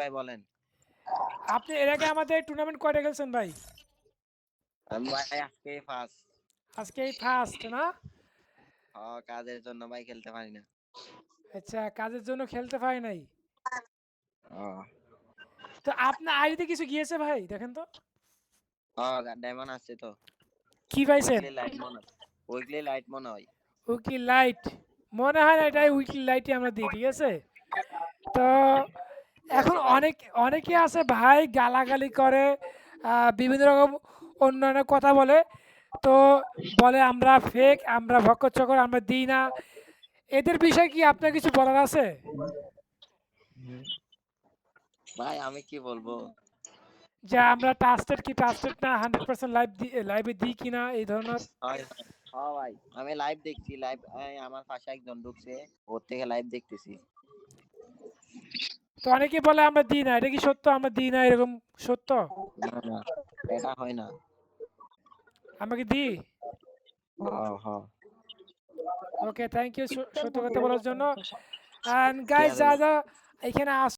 ভাই বলেন। আপনি এর আগে আমাদের টুর্নামেন্ট কয়টা খেলছেন ভাই? আমি ভাই আজকে ফার্স্ট আজকে ফার্স্ট না? হ কাজের জন্য ভাই খেলতে পারি না। আচ্ছা কাজের জন্য খেলতে পারি নাই? তো আপনার আইডিতে কিছু গিয়েছে ভাই? দেখেন তো। ও ডায়মন্ড আছে তো। কি পাইছেন উইকলি লাইট মনে উইকলি লাইট মনে হয়। উইকলি লাইট মনে হয় না এটাই উইকলি লাইটই আমরা দিই ঠিক আছে? তো এখন অনেক অনেকে আছে ভাই গালাগালি করে বিভিন্ন রকম অন্যান্য কথা বলে। তো বলে আমরা ফেক আমরা ভক্কর চকর আমরা দিই না। এদের বিষয়ে কি আপনার কিছু বলার আছে? ভাই আমি কি বলব? যে আমরা ট্রাস্টেড কি ট্রাস্টেড না হান্ড্রেড পার্সেন্ট লাইভ লাইভে দিই কিনা এই ধরনের? হ্যাঁ ভাই আমি লাইভ দেখছি লাইভ আমার পাশে একজন ঢুকছে ওর থেকে লাইভ দেখতেছি। তো অনেকে বলে আমরা দিই না এটা কি সত্য? আমরা দিই না এরকম সত্য? এটা হয় না। আমাকে দি ওকে থ্যাংক ইউ সত্য কথা বলার জন্য। অ্যান্ড গাইস যা যা এখানে আস